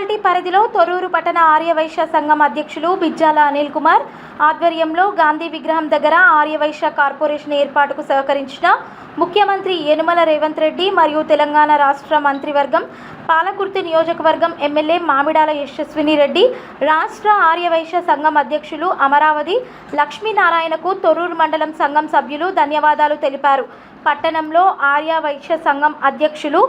Municipality పరిధిలో తొరూరు పట్టణ ఆర్యవైశ్య సంఘం అధ్యక్షులు బిజ్జాల అనిల్ కుమార్ ఆధ్వర్యంలో గాంధీ విగ్రహం దగ్గర ఆర్యవైశ్య కార్పొరేషన్ ఏర్పాటుకు సహకరించిన ముఖ్యమంత్రి యనుమల రేవంత్ రెడ్డి మరియు తెలంగాణ రాష్ట్ర మంత్రివర్గం పాలకుర్తి నియోజకవర్గం ఎమ్మెల్యే మామిడాల యశస్విని రెడ్డి రాష్ట్ర ఆర్యవైశ్య సంఘం అధ్యక్షులు అమరావతి లక్ష్మీనారాయణకు తొర్రూరు మండలం సంఘం సభ్యులు ధన్యవాదాలు తెలిపారు. పట్టణంలో ఆర్యవైశ్య సంఘం అధ్యక్షులు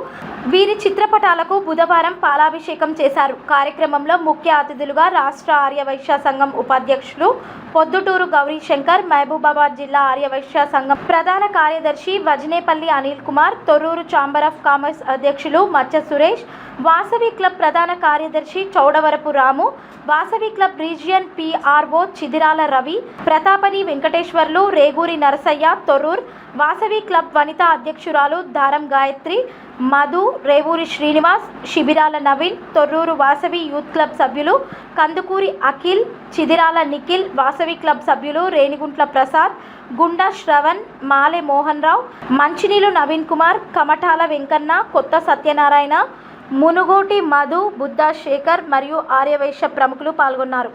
వీరి చిత్రపటాలకు బుధవారం పాలాభిషేకం చేశారు. కార్యక్రమంలో ముఖ్య అతిథులుగా రాష్ట్ర ఆర్యవైశ్య సంఘం ఉపాధ్యక్షులు పొద్దుటూరు గౌరీ శంకర్ మహబూబాబాద్ జిల్లా ఆర్యవైశ్య సంఘం ప్రధాన కార్యదర్శి Vajanepalli Anil Kumar Thorrur chamber of commerce అధ్యక్షులు మచ్చ సురేష్ వాసవి క్లబ్ ప్రధాన కార్యదర్శి Chowdavarapu Ramu Vasavi club region PRO Chidirala Ravi Prathapani Venkateswarlu Reguri Narasaiah Thorrur Vasavi club Vanitha అధ్యక్షురాలు దారం గాయత్రి మధు రేవూరి శ్రీనివాస్ శిబిరాల నవీన్ తొర్రూరు వాసవి యూత్ క్లబ్ సభ్యులు కందుకూరి అఖిల్ చిదిరాల నిఖిల్ వాసవి క్లబ్ సభ్యులు రేణిగుంట్ల ప్రసాద్ గుండా శ్రవణ్ మాలె మోహన్ రావు మంచినీలు నవీన్ కుమార్ కమటాల వెంకన్న కొత్త సత్యనారాయణ మునుగోటి మధు బుద్ధా శేఖర్ మరియు ఆర్యవైశ్య ప్రముఖులు పాల్గొన్నారు.